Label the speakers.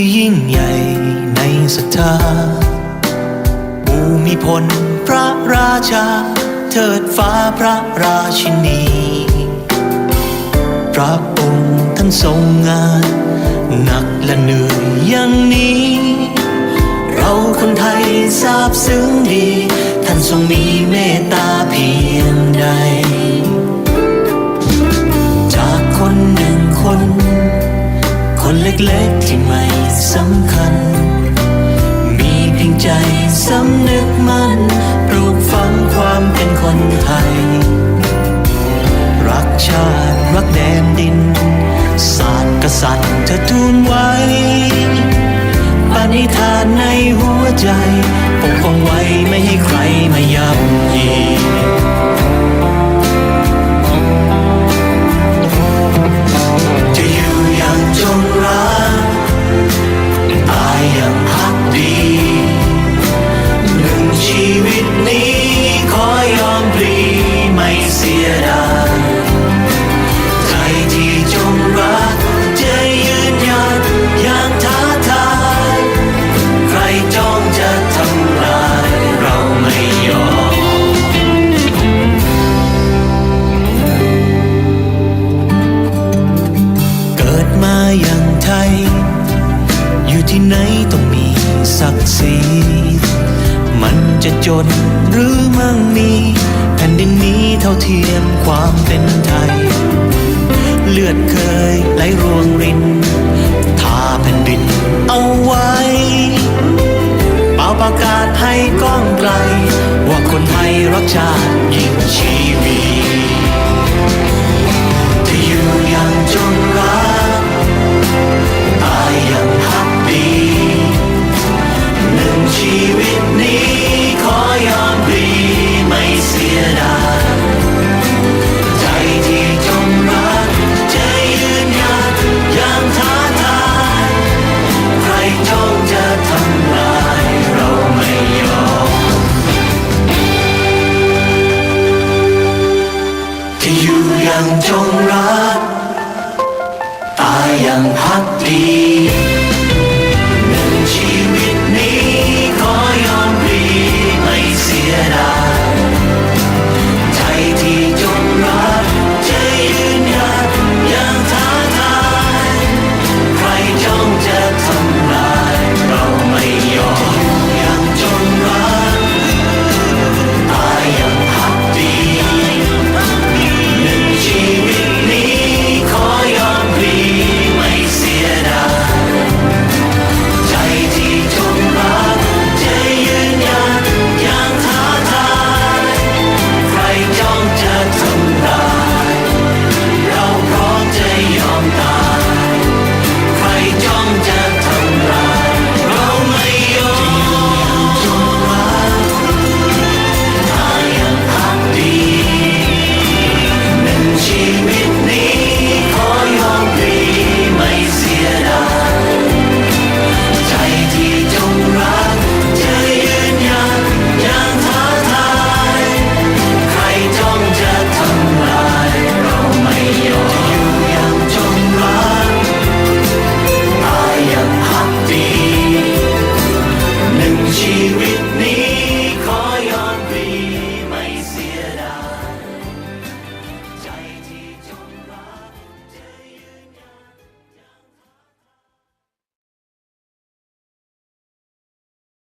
Speaker 1: ที่ยิ่งใหญ่ในศรัทธาภูมิพลพระราชา เทิดฟ้าพระราชินี พระองค์ท่านทรงงานหนักและเหนื่อยอย่างนี้ เราคนไทยทราบซึ้งดี ท่านทรงมีเมตตาเพียงใด มั่นปลูกฝังความเป็นคนไทย รักชาติรักแดนดิน ศาสตร์กษัตริย์เธอทูลไว้ปณิธานในหัวใจ ปกป้องไว้ไม่ให้ใครมาย่ำ จะจนหรือมั่งมี แผ่นดินนี้เท่าเทียมความเป็นไทย เลือดเคยไหลรวงรินทาแผ่นดินเอาไว้เป่าประกาศให้ก้องไกล ว่าคนไทยรักชาติยิ่งชีวี